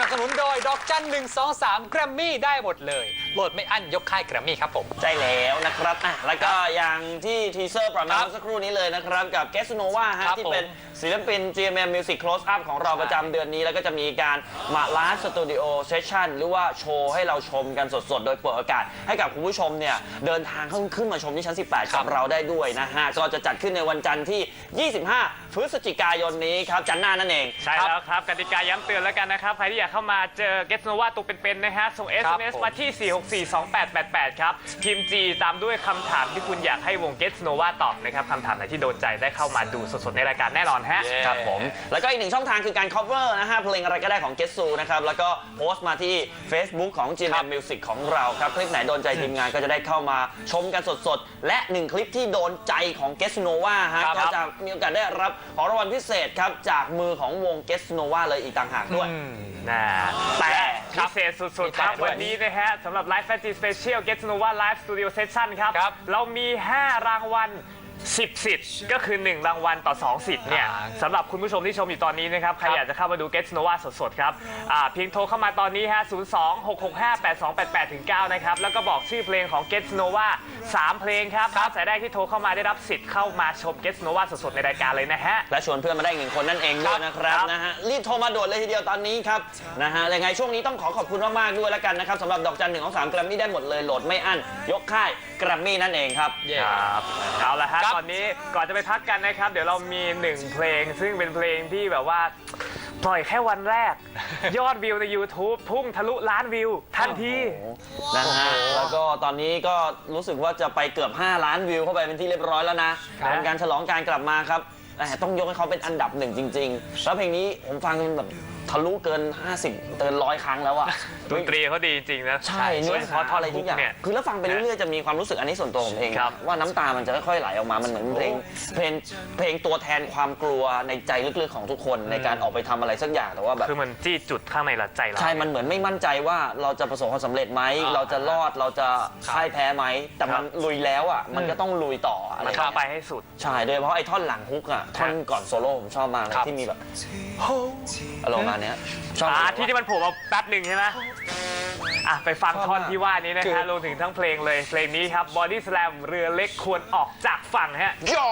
นับสนุนโดยดอกจันหนึ่งสองสามแกรมมี่ได้หมดเลยโหลดไม่อั้นยกค่ายแกรมมี่ครับผม ใช่แล้วนะครับอะแล้วก็อย่างที่ทีเซอร์ปล่อยมาครับเมื่อสักครู่นี้เลยนะครับ กับ g u e s t Nova ฮะครับที่ผมเป็นศิลปิน GMM Music Close Up ของเราประจำเดือนนี้ แล้วก็จะมีการมาไลฟ์สตูดิโอเซสชั่นหรือว่าโชว์ให้เราชมกันสดๆ โดยเปิดโอกาส ให้กับคุณผู้ชมเนี่ย เดินทางขึ้นขึ้นมาชมที่ชั้น 18กับเราได้ด้วยนะฮะ ก็จะจัดขึ้นในวันจันทร์ที่ 25 พฤศจิกายนนี้ครับจันทร์หน้านั่นเอง ใช่แล้วครับกติกาย้ำเตือนแล้วกันนะครับ ใครที่อยากเข้ามาเจอ Get Nova ตัวเป็นๆนะฮะ ส่ง ครับ SMS ผม มาที่4642888 ครับ พิมพ์ G ตามด้วยคำถามที่คุณอยากให้วง Get Nova ตอบนะครับคำถามไหนที่โดนใจได้เข้ามาดูสดๆ ในรายการแน่นอนฮะเย้ครับผม แล้วก็อีกหนึ่งช่องทางคือการ cover นะฮะเพลงอะไรก็ได้ของ g e t s u นะครับแล้วก็โพสต์มาที่ Facebook ของครั GMM บ Music ของเราครับคลิปไหนโดนใจทีมงานก็จะได้เข้ามาชมกันสดๆ และหนึ่งคลิปที่โดนใจของ g e t Nova ฮะครับ ก็จะมีโอกาสได้รับของรางวัลพิเศษครับจากมือของวง g e t Nova เลยอีกต่างหากด้วยอืมนะแต่พิ เศษสุดๆครับ มีแต่ด้วยวันนี้นะฮะสำหรับ Live f a n t y Special Get Nova Live Studio Session ครับ ครับ เรามี 5 รางวัล 10 สิทธิ์ก็คือ 1 รางวัลต่อ 2 สิทธิ์เนี่ยอ่าสำหรับคุณผู้ชมที่ชมอยู่ตอนนี้นะครับ ใครครับอยากจะเข้ามาดู Get Nova สดๆ ครับอ่าเพียงโทรเข้ามาตอนนี้ฮะ 026658288ถึง9นะครับ แล้วก็บอกชื่อเพลงของ Get Nova 3 เพลงครับสายแรกที่โทรเข้ามาได้รับสิทธิ์เข้ามาชม Get Nova สดๆ ในรายการเลยนะฮะ และชวนเพื่อนมาได้อีกหนึ่งคนนั่นเองด้วยนะครับครับนะฮะรีบโทรมาด่วนเลยทีเดียวตอนนี้ครับนะฮะยังไงช่วงนี้ต้องขอขอบคุณมากๆด้วยแล้วกันนะครับสำหรับดอกจันหนึ่งของสามแกรมมี่ได้หมดเลยโหลดไม่อั้นยกค่ายแกรมมี่นั่นเองครับเย้ครับเอาละฮะครับตอนนี้ก่อนจะไปพักกันนะครับ เดี๋ยวเรามีหนึ่งเพลง ซึ่งเป็นเพลงที่แบบว่าปล่อยแค่วันแรก ยอดวิวใน YouTube พุ่งทะลุล้านวิว ทันที นะฮะแล้วก็ตอนนี้ก็รู้สึกว่าจะไปเกือบ 5 ล้านวิวเข้าไปเป็นที่เรียบร้อยแล้วนะครับเป็นการฉลองการกลับมาครับแต่ต้องยกให้เขาเป็นอันดับหนึ่งจริงๆ แล้วเพลงนี้ผมฟังแบบ ทะลุเกิน 50 เกินร้อยครั้งแล้วอะดนตรีเขาดีจริงๆนะใช่เนื้อโดยเฉหาพาะท่อนอะไรทุทุกกอย่างเนี่ย คือแล้วฟังไปเรื่อยๆจะมีความรู้สึกอันนี้ส่วนตัวผมเอง ครับ ว่าน้ำตามันจะค่อยๆไหลออกมา มันเหมือนเพลงเพลงเพลงตัวแทนความกลัวในใจลึกๆของทุกคนในการออกไปทำอะไรสักอย่างแต่ว่าแบบ คือมันจี้จุดข้างในละใจเรา ใช่ มันเหมือนไม่มั่นใจว่าเราจะประสบความสำเร็จไหม อ่าเราจะรอด เราจะครับพ่ายแพ้ไหม แต่มันครับลุยแล้วอะ มันก็ต้องลุยต่ออะไรมันอต้อย่างงไปเงี้ยให้สุด ใช่ โดยเฉพาะไอ้ท่อนหลังฮุกอะ ท่อนก่อนโซโล่ผมชอบมากเลยครับ ที่มีแบบอารมณ์มาณเนี้ยชอบอ่าเลยที่ที่มันโผล่มาแป๊บหนึ่งใช่ไหมอะไปฟังชอบมากท่อนที่ว่านี้นะคืฮะอรวมถึงทั้งเพลงเลยเพลงนี้ครับ Body Slam เรือเล็กควรออกจากฝั่งฮะ ย่อ